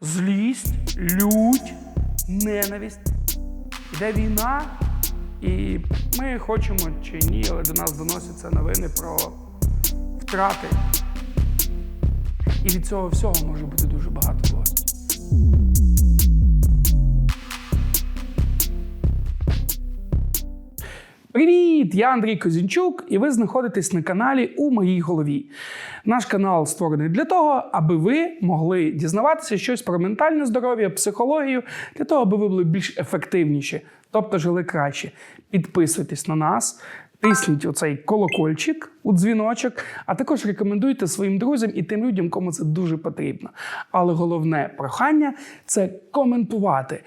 злість, лють, ненависть. Йде війна, і ми хочемо чи ні, але до нас доносяться новини про втрати. І від цього всього може бути дуже багато злості. Привіт! Я Андрій Козінчук, і ви знаходитесь на каналі у моїй голові. Наш канал створений для того, аби ви могли дізнаватися щось про ментальне здоров'я, психологію, для того, аби ви були більш ефективніші, тобто жили краще. Підписуйтесь на нас. Тисніть оцей колокольчик у дзвіночок, а також рекомендуйте своїм друзям і тим людям, кому це дуже потрібно. Але головне прохання це коментувати.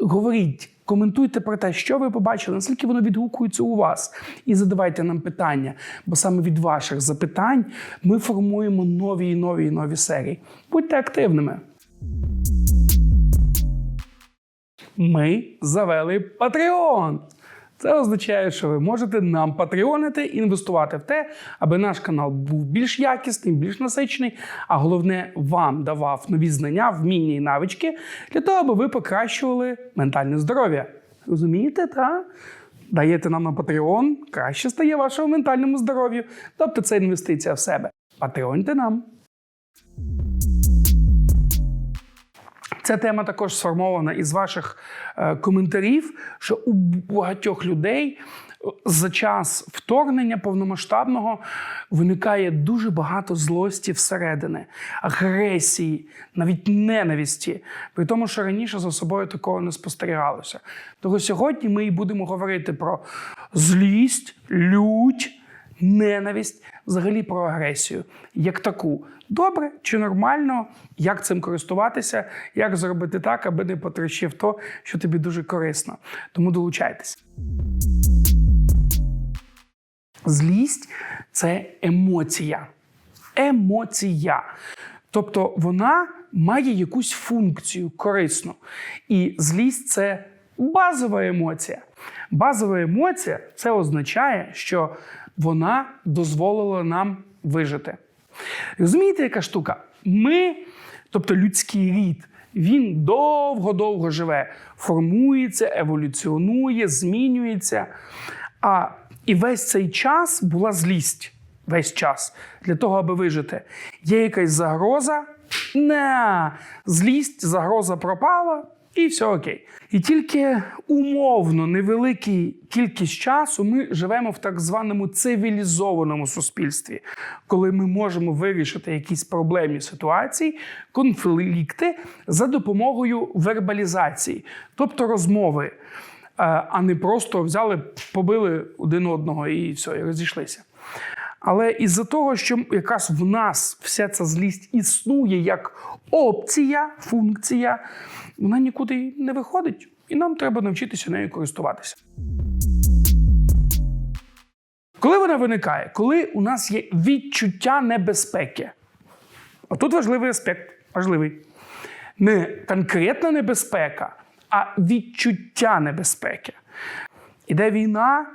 Говоріть, коментуйте про те, що ви побачили, наскільки воно відгукується у вас, і задавайте нам питання, бо саме від ваших запитань ми формуємо нові і нові і нові серії. Будьте активними. Ми завели Patreon. Це означає, що ви можете нам патреонити, інвестувати в те, аби наш канал був більш якісним, більш насичений, а головне, вам давав нові знання, вміння і навички для того, аби ви покращували ментальне здоров'я. Розумієте, так? Даєте нам на Patreon, краще стає вашому ментальному здоров'ю. Тобто це інвестиція в себе. Патреоньте нам. Ця тема також сформована із ваших е, коментарів, що у багатьох людей е, за час вторгнення повномасштабного виникає дуже багато злості всередини, агресії, навіть ненависті, при тому, що раніше за собою такого не спостерігалося. Тому сьогодні ми і будемо говорити про злість, лють ненависть, взагалі про агресію як таку. Добре чи нормально, як цим користуватися, як зробити так, аби не потрощив то, що тобі дуже корисно. Тому долучайтесь. Злість це емоція. Емоція. Тобто вона має якусь функцію корисну. І злість це базова емоція. Базова емоція це означає, що вона дозволила нам вижити. Розумієте, яка штука? Ми, тобто людський рід, він довго-довго живе, формується, еволюціонує, змінюється. А і весь цей час була злість. Весь час для того, аби вижити. Є якась загроза, не злість, загроза пропала, і все окей. І тільки умовно невеликій кількість часу ми живемо в так званому цивілізованому суспільстві, коли ми можемо вирішити якісь проблемні ситуації, конфлікти за допомогою вербалізації, тобто розмови, е, а не просто взяли, побили один одного і все, і розійшлися. Але із-за того, що якраз в нас вся ця злість існує як опція, функція, вона нікуди не виходить, і нам треба навчитися нею користуватися. Коли вона виникає? Коли у нас є відчуття небезпеки. Отут важливий аспект, важливий. Не конкретна небезпека, а відчуття небезпеки. Іде війна,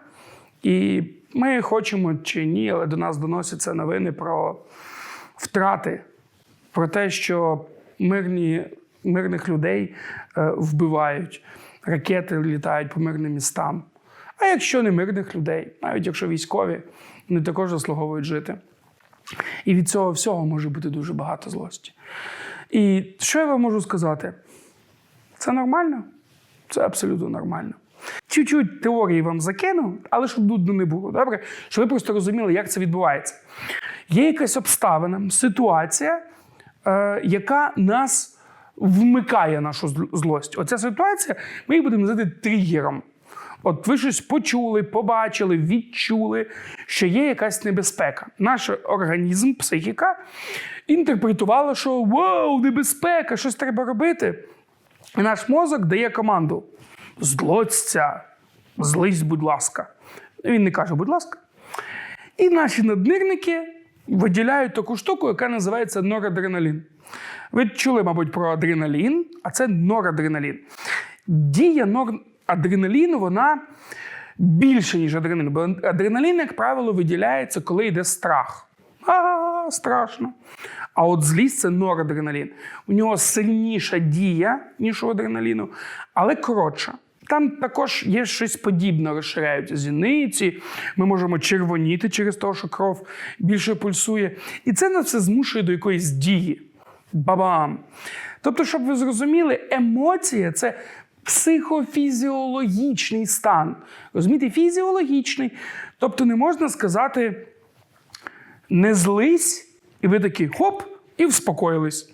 і ми хочемо чи ні, але до нас доносяться новини про втрати, про те, що мирні, мирних людей е, вбивають, ракети літають по мирним містам. А якщо не мирних людей, навіть якщо військові, вони також заслуговують жити. І від цього всього може бути дуже багато злості. І що я вам можу сказати? Це нормально? Це абсолютно нормально. Чуть-чуть теорії вам закину, але щоб нудно не було. Добре? Щоб ви просто розуміли, як це відбувається. Є якась обставина, ситуація, е, яка нас вмикає нашу злость. Оця ситуація, ми її будемо називати тригером. От ви щось почули, побачили, відчули, що є якась небезпека. Наш організм, психіка інтерпретувала, що вау, небезпека, щось треба робити. І наш мозок дає команду: злоцься, злись, будь ласка. Він не каже, будь ласка. І наші наднирники виділяють таку штуку, яка називається норадреналін. Ви чули, мабуть, про адреналін, а це норадреналін. Дія норадреналіну, вона більше, ніж адреналін. Бо адреналін, як правило, виділяється, коли йде страх. А, страшно. А от злість це норадреналін. У нього сильніша дія, ніж у адреналіну, але коротша. Там також є щось подібне, розширяються зіниці, ми можемо червоніти через те, що кров більше пульсує. І це нас все змушує до якоїсь дії. Бабам! Тобто, щоб ви зрозуміли, емоція це психофізіологічний стан. Розумієте, фізіологічний. Тобто не можна сказати не злись, і ви такі хоп, і вспокоїлись.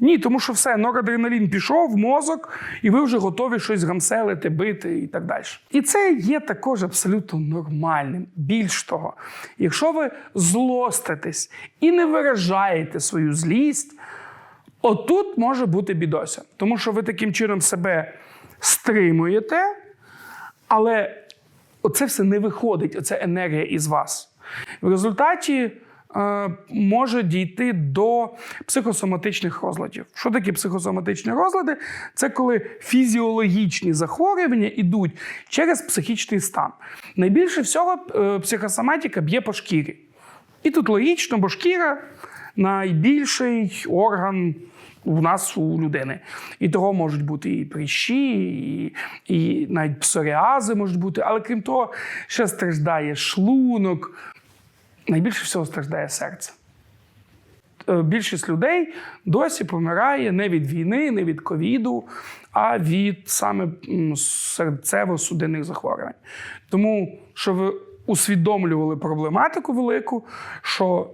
Ні, тому що все, норадреналін пішов в мозок, і ви вже готові щось гамселити, бити і так далі. І це є також абсолютно нормальним. Більш того, якщо ви злоститесь і не виражаєте свою злість, отут може бути бідося. Тому що ви таким чином себе стримуєте, але оце все не виходить, оця енергія із вас. В результаті може дійти до психосоматичних розладів. Що таке психосоматичні розлади? Це коли фізіологічні захворювання йдуть через психічний стан. Найбільше всього е, психосоматика б'є по шкірі. І тут логічно, бо шкіра найбільший орган у нас у людини. І того можуть бути і прищі, і, і навіть псоріази можуть бути. Але крім того, ще страждає шлунок. Найбільше всього страждає серце. Е, Більшість людей досі помирає не від війни, не від ковіду, а від саме серцево-судинних захворювань. Тому, що ви усвідомлювали проблематику велику, що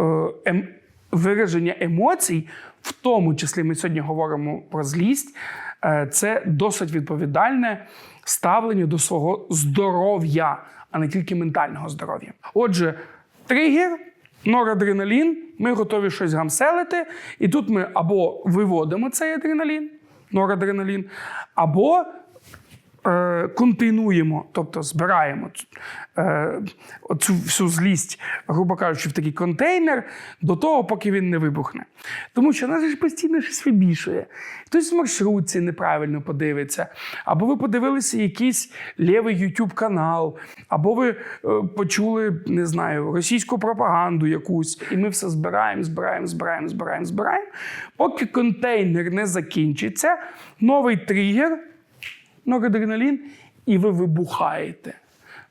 е, ем, вираження емоцій, в тому числі ми сьогодні говоримо про злість, е, це досить відповідальне ставлення до свого здоров'я, а не тільки ментального здоров'я. Отже, тригер, норадреналін, ми готові щось гамселити, і тут ми або виводимо цей адреналін, норадреналін, або е, контейнуємо, тобто збираємо цю- е, всю злість, грубо кажучи, в такий контейнер до того, поки він не вибухне. Тому що нас ж постійно щось вибішує. Хтось в маршрутці неправильно подивиться, або ви подивилися якийсь лівий YouTube канал, або ви е, почули, не знаю, російську пропаганду якусь, і ми все збираємо, збираємо, збираємо, збираємо, збираємо. Поки контейнер не закінчиться, новий тригер норадреналін, і ви вибухаєте.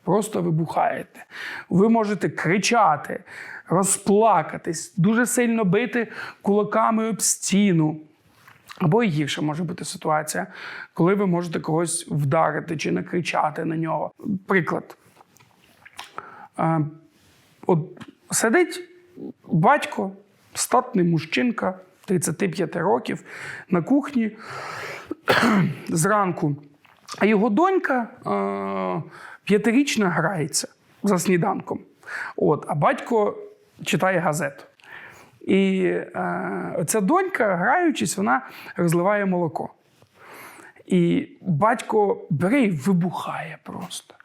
Просто вибухаєте. Ви можете кричати, розплакатись, дуже сильно бити кулаками об стіну. Або і гірше може бути ситуація, коли ви можете когось вдарити чи накричати на нього. Приклад. Е, От сидить батько, статний мужчинка 35 років на кухні зранку, а його донька е, п'ятирічна грається за сніданком. От, а батько читає газету. І е, ця донька, граючись, вона розливає молоко. І батько бере і вибухає просто.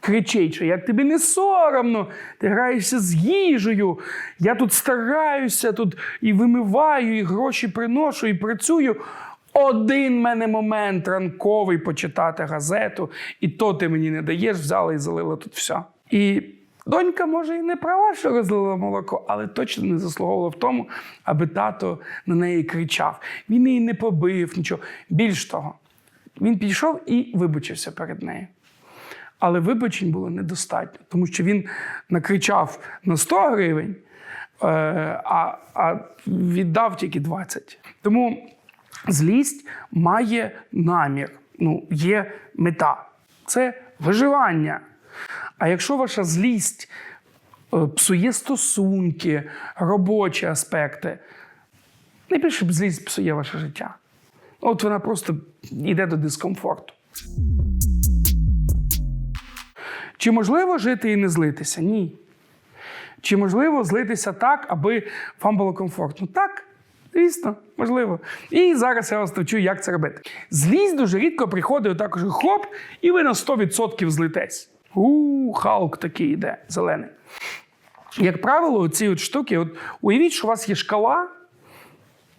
Кричить, що як тобі не соромно, ти граєшся з їжею. Я тут стараюся, тут і вимиваю, і гроші приношу, і працюю. Один мене момент ранковий почитати газету, і то ти мені не даєш, взяла і залила тут все. І донька, може, і не права, що розлила молоко, але точно не заслуговувала в тому, аби тато на неї кричав. Він її не побив, нічого. Більш того, він підійшов і вибачився перед нею. Але вибачень було недостатньо, тому що він накричав на 100 гривень, е, а, а віддав тільки 20. Тому злість має намір, ну, є мета це виживання. А якщо ваша злість е, псує стосунки, робочі аспекти, найбільше злість псує ваше життя. От вона просто йде до дискомфорту. Чи можливо жити і не злитися? Ні. Чи можливо злитися так, аби вам було комфортно? Так, звісно, можливо. І зараз я вас навчу, як це робити. Злість дуже рідко приходить також хоп, і ви на 100% злитесь. У, Халк такий йде, зелений. Як правило, ці от штуки, от уявіть, що у вас є шкала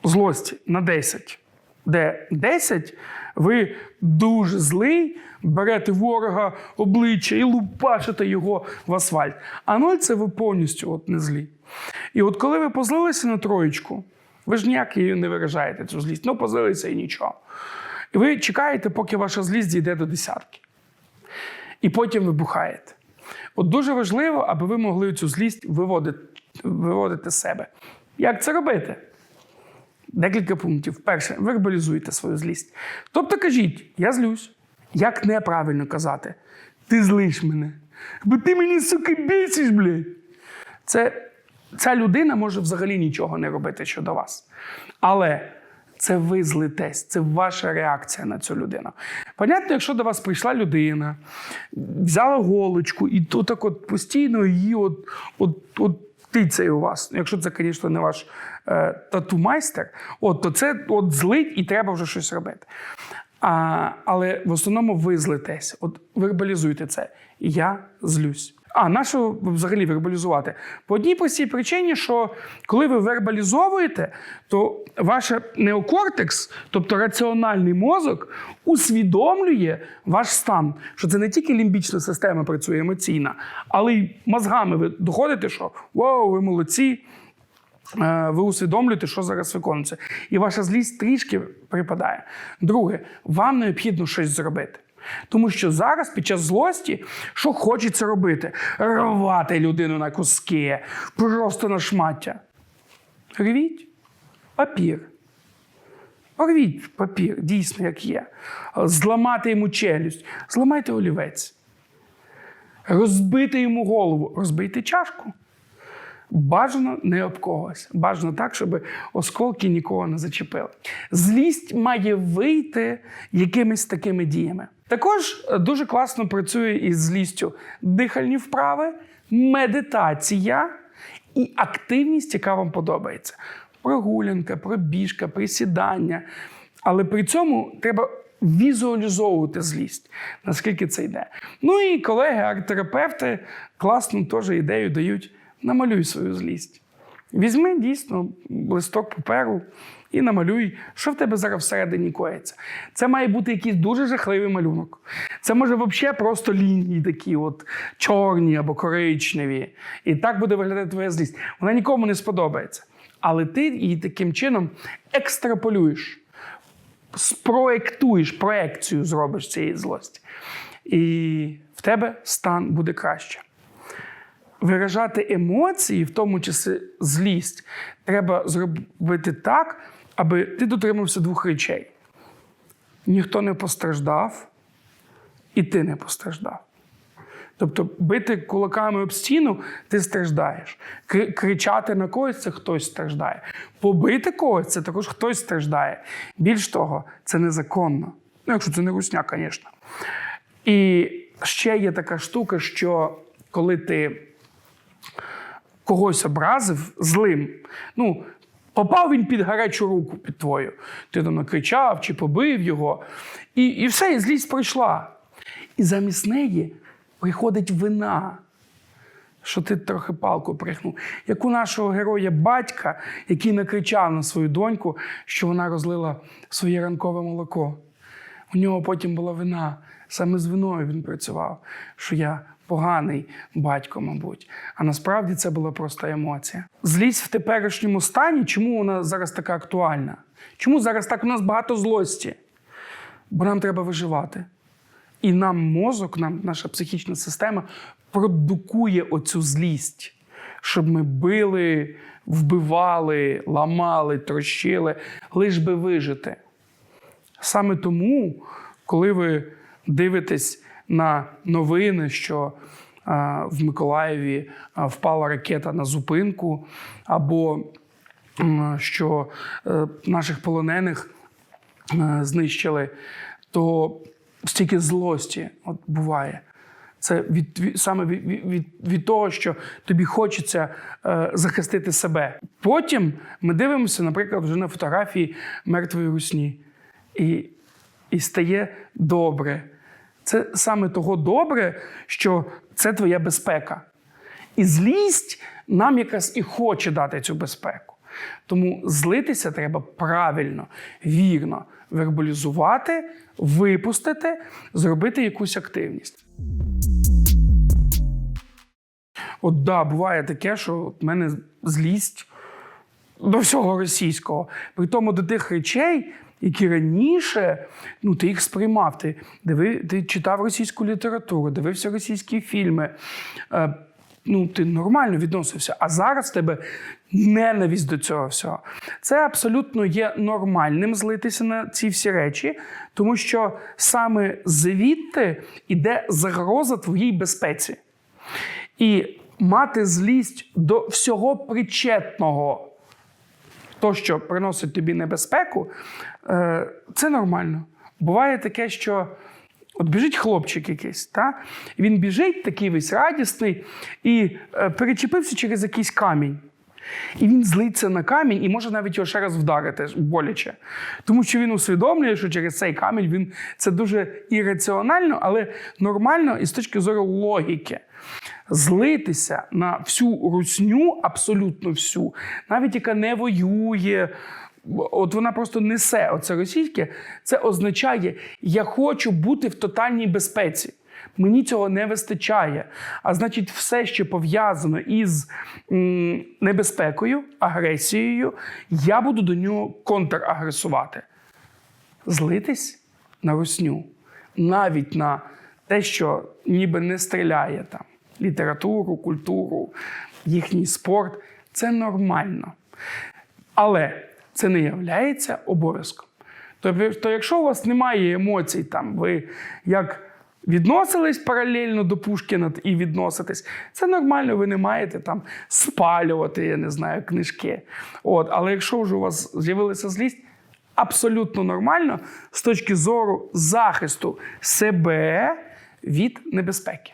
злості на 10, де 10 ви дуже злий, берете ворога обличчя і лупашите його в асфальт. А 0 – це ви повністю от не злі. І от коли ви позлилися на троєчку, ви ж ніяк її не виражаєте цю злість. Ну, позлилися і нічого. І ви чекаєте, поки ваша злість дійде до десятки. І потім вибухаєте. От дуже важливо, аби ви могли цю злість виводити, виводити з себе. Як це робити? Декілька пунктів. Перше, вербалізуйте свою злість. Тобто кажіть, я злюсь. Як неправильно казати? Ти злиш мене. Бо ти мені, сука, бісиш, блядь. Це, ця людина може взагалі нічого не робити щодо вас. Але це ви злитесь, це ваша реакція на цю людину. Понятно, якщо до вас прийшла людина, взяла голочку і то так от постійно її от, от, от тицяє у вас. Якщо це, звісно, не ваш е, тату-майстер, от, то це от злить і треба вже щось робити. А, але в основному ви злитесь. От вербалізуйте це. Я злюсь. А на що взагалі вербалізувати? По одній простій причині, що коли ви вербалізовуєте, то ваш неокортекс, тобто раціональний мозок, усвідомлює ваш стан. Що це не тільки лімбічна система працює емоційна, але й мозгами ви доходите, що вау, ви молодці. Е, ви усвідомлюєте, що зараз виконується. І ваша злість трішки припадає. Друге, вам необхідно щось зробити. Тому що зараз, під час злості, що хочеться робити? Рвати людину на куски, просто на шмаття. Рвіть папір. Порвіть папір, дійсно, як є. Зламати йому челюсть, зламайте олівець. Розбити йому голову, розбийте чашку. Бажано не об когось. Бажано так, щоб осколки нікого не зачепили. Злість має вийти якимись такими діями. Також е, дуже класно працює із злістю дихальні вправи, медитація і активність, яка вам подобається. Прогулянка, пробіжка, присідання. Але при цьому треба візуалізовувати злість, наскільки це йде. Ну і колеги, арт-терапевти класну теж ідею дають намалюй свою злість. Візьми дійсно листок паперу і намалюй, що в тебе зараз всередині коїться. Це має бути якийсь дуже жахливий малюнок. Це може взагалі просто лінії такі, от чорні або коричневі. І так буде виглядати твоя злість. Вона нікому не сподобається. Але ти її таким чином екстраполюєш, спроектуєш, проекцію зробиш цієї злості. І в тебе стан буде краще виражати емоції, в тому числі злість, треба зробити так, аби ти дотримався двох речей: ніхто не постраждав, і ти не постраждав. Тобто бити кулаками об стіну ти страждаєш. Кричати на когось це хтось страждає. Побити когось це також хтось страждає. Більш того, це незаконно. Ну, якщо це не русня, звісно. І ще є така штука, що коли ти когось образив злим. Ну, попав він під гарячу руку під твою. Ти там накричав чи побив його. І і все, і злість пройшла. І замість неї приходить вина, що ти трохи палку прихнув. Як у нашого героя батька, який накричав на свою доньку, що вона розлила своє ранкове молоко. У нього потім була вина. Саме з виною він працював, що я поганий батько, мабуть. А насправді це була просто емоція. Злість в теперішньому стані, чому вона зараз така актуальна? Чому зараз так у нас багато злості? Бо нам треба виживати. І нам мозок, нам наша психічна система продукує оцю злість, щоб ми били, вбивали, ламали, трощили, лиш би вижити. Саме тому, коли ви дивитесь на новини, що в Миколаєві впала ракета на зупинку, або що е, наших полонених е, знищили, то стільки злості от буває. Це від, від саме від, від, від того, що тобі хочеться е, захистити себе. Потім ми дивимося, наприклад, вже на фотографії мертвої русні, і, і стає добре. Це саме того добре, що це твоя безпека. І злість нам якраз і хоче дати цю безпеку. Тому злитися треба правильно, вірно вербалізувати, випустити, зробити якусь активність. От да, буває таке, що в мене злість до всього російського. При тому до тих речей, які раніше ну, ти їх сприймав. Ти, диви, ти читав російську літературу, дивився російські фільми. Е, ну, ти нормально відносився. А зараз тебе ненависть до цього всього. Це абсолютно є нормальним злитися на ці всі речі, тому що саме звідти йде загроза твоїй безпеці. І мати злість до всього причетного, то, що приносить тобі небезпеку, е, це нормально. Буває таке, що от біжить хлопчик якийсь, та? він біжить, такий весь радісний, і е, перечепився через якийсь камінь. І він злиться на камінь і може навіть його ще раз вдарити боляче. Тому що він усвідомлює, що через цей камінь він це дуже ірраціонально, але нормально і з точки зору логіки. Злитися на всю русню, абсолютно всю, навіть яка не воює, от вона просто несе оце російське, це означає, я хочу бути в тотальній безпеці. Мені цього не вистачає. А значить, все, що пов'язано із м, небезпекою, агресією, я буду до нього контрагресувати. Злитись на русню, навіть на те, що ніби не стріляє там літературу, культуру, їхній спорт це нормально. Але це не є обов'язком. Тобто, то якщо у вас немає емоцій, там ви як відносились паралельно до Пушкіна і відноситесь, це нормально, ви не маєте там спалювати, я не знаю, книжки. От, Але якщо вже у вас з'явилася злість, абсолютно нормально з точки зору захисту себе від небезпеки.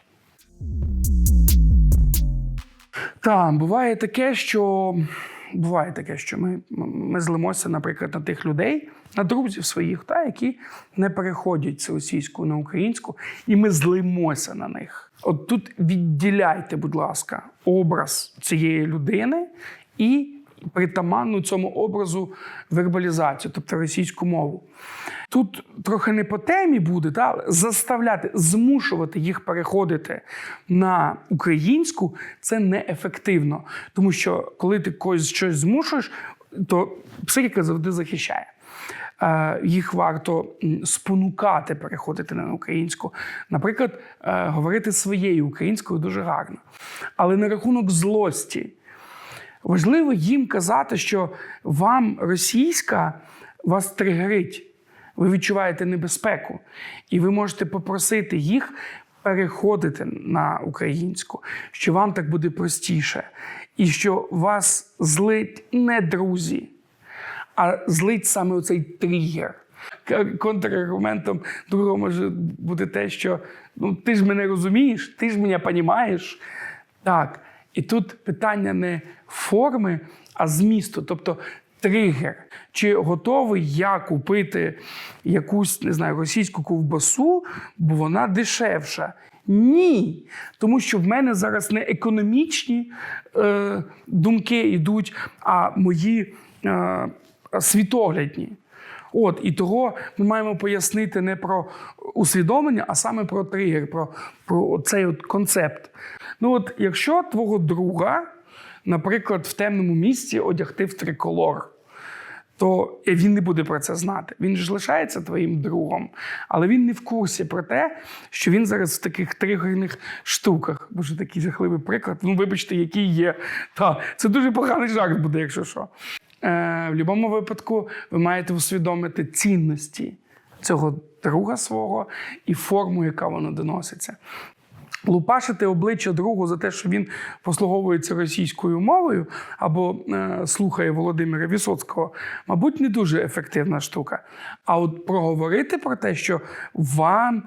Так, буває таке, що буває таке, що ми, ми злимося, наприклад, на тих людей, на друзів своїх, та, які не переходять з російську на українську, і ми злимося на них. От тут відділяйте, будь ласка, образ цієї людини і притаманну цьому образу вербалізацію, тобто російську мову. Тут трохи не по темі буде, та, заставляти, змушувати їх переходити на українську це неефективно. Тому що коли ти когось щось змушуєш, то психіка завжди захищає. Е, Їх варто спонукати переходити на українську. Наприклад, е, говорити своєю українською дуже гарно. Але на рахунок злості. Важливо їм казати, що вам російська вас тригерить, ви відчуваєте небезпеку, і ви можете попросити їх переходити на українську, що вам так буде простіше, і що вас злить не друзі, а злить саме оцей тригер. Контраргументом другого може бути те, що ну, ти ж мене розумієш, ти ж мене розумієш. Так. І тут питання не форми, а змісту. Тобто тригер. Чи готовий я купити якусь, не знаю, російську ковбасу, бо вона дешевша? Ні. Тому що в мене зараз не економічні е, думки йдуть, а мої е, світоглядні. От і того ми маємо пояснити не про усвідомлення, а саме про тригер, про, про цей от концепт. Ну, от якщо твого друга, наприклад, в темному місці одягти в триколор, то він не буде про це знати. Він ж лишається твоїм другом, але він не в курсі про те, що він зараз в таких тригерних штуках. Боже, такий жахливий приклад. Ну, вибачте, який є. Та, це дуже поганий жарт буде, якщо що. Е, в будь-якому випадку ви маєте усвідомити цінності цього друга свого і форму, яка воно доноситься. Лупашити обличчя другу за те, що він послуговується російською мовою або е, слухає Володимира Вісоцького, мабуть, не дуже ефективна штука. А от проговорити про те, що вам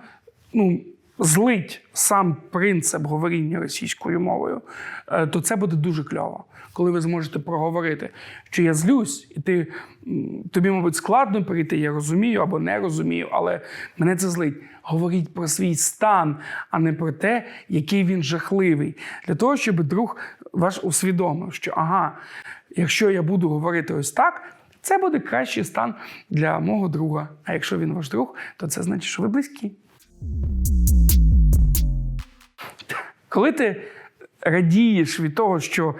ну, злить сам принцип говоріння російською мовою, е, то це буде дуже кльово. Коли ви зможете проговорити, що я злюсь, і ти, тобі, мабуть, складно перейти, я розумію або не розумію, але мене це злить. Говоріть про свій стан, а не про те, який він жахливий. Для того, щоб друг ваш усвідомив, що ага, якщо я буду говорити ось так, це буде кращий стан для мого друга. А якщо він ваш друг, то це значить, що ви близькі. Коли ти радієш від того, що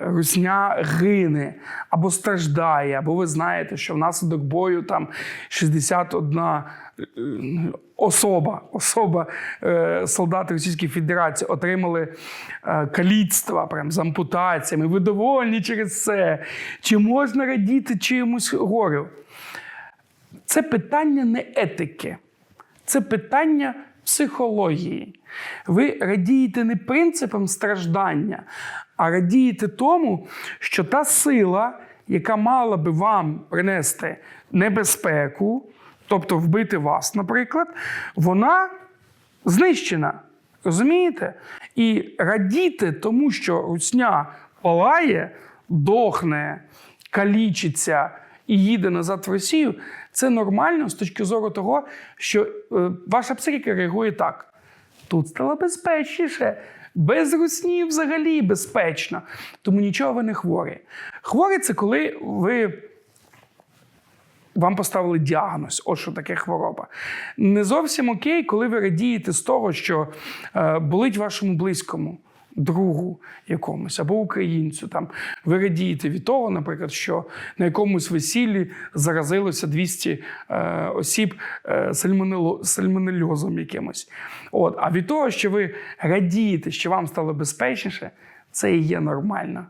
русня гине або страждає, або ви знаєте, що внаслідок бою там 61 е, особа, особа е, солдати Російської Федерації отримали е, каліцтва прям з ампутаціями. Ви довольні через це? Чи можна радіти чимось горю? Це питання не етики, це питання психології. Ви радієте не принципом страждання, а радієте тому, що та сила, яка мала би вам принести небезпеку, тобто вбити вас, наприклад, вона знищена. Розумієте? І радіти тому, що русня палає, дохне, калічиться і їде назад в Росію, це нормально з точки зору того, що е, ваша психіка реагує так. Тут стало безпечніше. Без русні взагалі безпечно. Тому нічого ви не хворі. Хворі це коли ви. Вам поставили діагноз, от що таке хвороба. Не зовсім окей, коли ви радієте з того, що е, болить вашому близькому, другу якомусь або українцю. Там ви радієте від того, наприклад, що на якомусь весіллі заразилося 200 е, осіб е, сальмонельозом якимось. От. А від того, що ви радієте, що вам стало безпечніше, це і є нормально.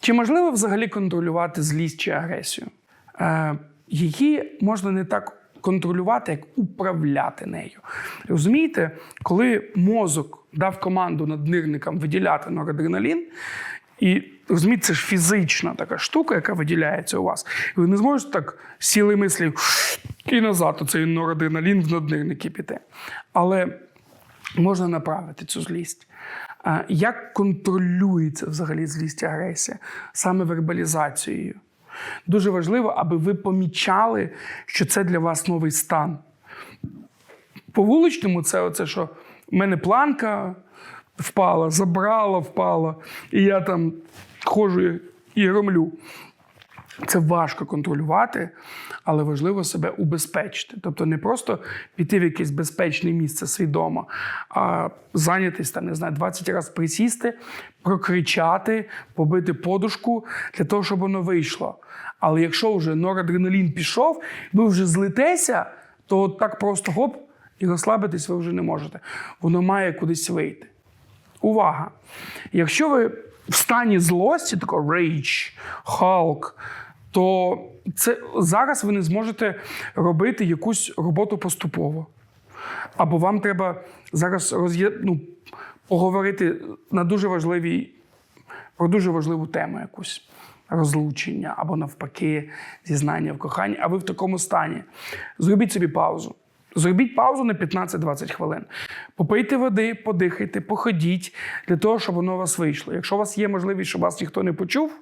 Чи можливо взагалі контролювати злість чи агресію? Е, її можна не так контролювати, як управляти нею. Розумієте, коли мозок дав команду наднирникам виділяти норадреналін, і розумієте, це ж фізична така штука, яка виділяється у вас. І ви не зможете так сіли мислі і назад оцей норадреналін в наднирники піти. Але можна направити цю злість. Як контролюється взагалі злість і агресія? Саме вербалізацією. Дуже важливо, аби ви помічали, що це для вас новий стан. По вуличному, це оце, що в мене планка впала, забрала, впала, і я там ходжу і громлю. Це важко контролювати, але важливо себе убезпечити. Тобто не просто піти в якесь безпечне місце свідомо, а зайнятися там, не знаю, 20 разів присісти, прокричати, побити подушку для того, щоб воно вийшло. Але якщо вже норадреналін пішов, ви вже злитеся, то так просто гоп і розслабитись ви вже не можете. Воно має кудись вийти. Увага! Якщо ви в стані злості, такого rage, Hulk, то це зараз ви не зможете робити якусь роботу поступово. Або вам треба зараз роз'є... ну, поговорити на дуже важливій, про дуже важливу тему якусь. Розлучення або навпаки, зізнання в коханні, а ви в такому стані. Зробіть собі паузу. Зробіть паузу на 15-20 хвилин. Попийте води, подихайте, походіть для того, щоб воно у вас вийшло. Якщо у вас є можливість, щоб вас ніхто не почув,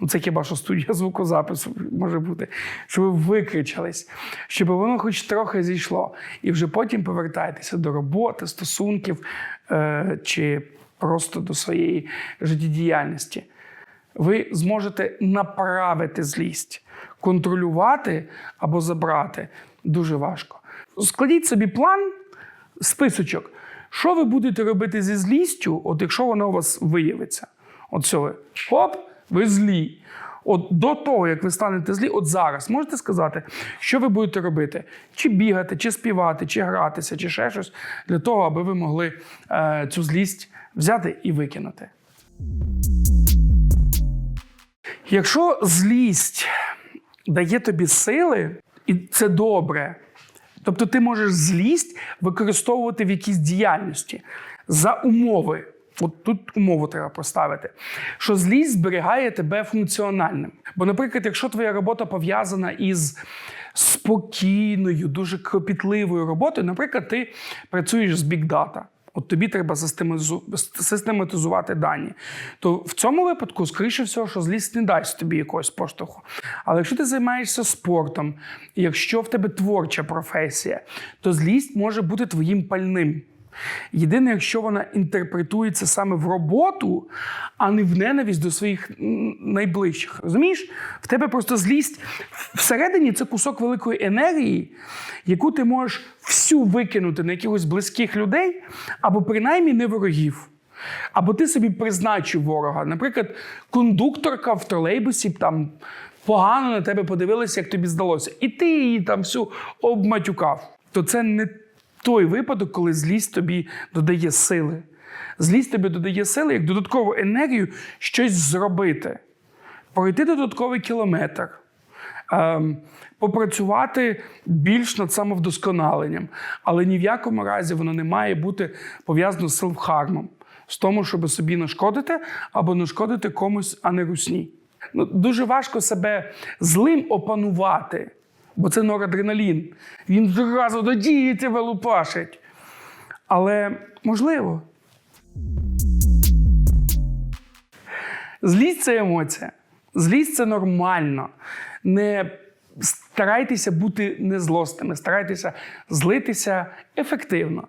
ну це хіба що студія звукозапису може бути, щоб ви викричались, щоб воно хоч трохи зійшло. І вже потім повертайтеся до роботи, стосунків е, чи просто до своєї життєдіяльності. Ви зможете направити злість, контролювати або забрати дуже важко. Складіть собі план, списочок, що ви будете робити зі злістю, от якщо вона у вас виявиться. От все ви хоп, ви злі. От до того, як ви станете злі, от зараз можете сказати, що ви будете робити? Чи бігати, чи співати, чи гратися, чи ще щось, для того, аби ви могли е, цю злість взяти і викинути. Якщо злість дає тобі сили, і це добре, тобто ти можеш злість використовувати в якійсь діяльності за умови. От тут умову треба поставити, що злість зберігає тебе функціональним.О, наприклад, якщо твоя робота пов'язана із спокійною, дуже кропітливою роботою, наприклад, ти працюєш з бікдата. От тобі треба систематизу- систематизувати дані. То в цьому випадку, скоріше всього, що злість не дасть тобі якогось поштовху. Але якщо ти займаєшся спортом, якщо в тебе творча професія, то злість може бути твоїм пальним. Єдине, якщо вона інтерпретується саме в роботу, а не в ненависть до своїх найближчих. Розумієш? В тебе просто злість всередині це кусок великої енергії, яку ти можеш всю викинути на якихось близьких людей, або принаймні не ворогів. Або ти собі призначив ворога. Наприклад, кондукторка в тролейбусі там погано на тебе подивилася, як тобі здалося, і ти її там всю обматюкав. То це не той випадок, коли злість тобі додає сили. Злість тобі додає сили як додаткову енергію щось зробити, пройти додатковий кілометр, ем, попрацювати більш над самовдосконаленням. Але ні в якому разі воно не має бути пов'язано з селфхармом, з тому, щоб собі нашкодити або нашкодити комусь, а не русні. Ну, дуже важко себе злим опанувати, бо це норадреналін. Він зразу до дії тебе лупашить. Але можливо. Злість це емоція. Злість це нормально. Не старайтеся бути незлостними, старайтеся злитися ефективно.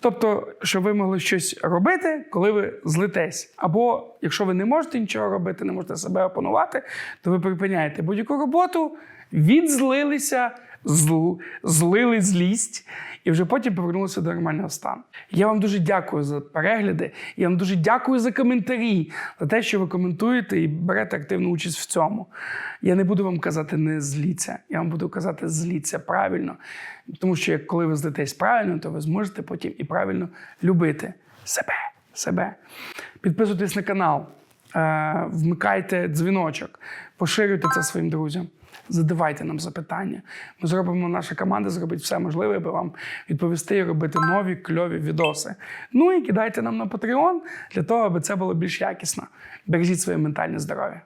Тобто, щоб ви могли щось робити, коли ви злитесь. Або якщо ви не можете нічого робити, не можете себе опанувати, то ви припиняєте будь-яку роботу, відзлилися, зл, злили злість і вже потім повернулися до нормального стану. Я вам дуже дякую за перегляди. Я вам дуже дякую за коментарі, за те, що ви коментуєте і берете активну участь в цьому. Я не буду вам казати не зліться, я вам буду казати зліться правильно. Тому що коли ви злитесь правильно, то ви зможете потім і правильно любити себе. себе. Підписуйтесь на канал, е, вмикайте дзвіночок, поширюйте це своїм друзям. Задавайте нам запитання. Ми зробимо, наша команда зробить все можливе, аби вам відповісти і робити нові кльові відоси. Ну і кидайте нам на Patreon для того, аби це було більш якісно. Бережіть своє ментальне здоров'я.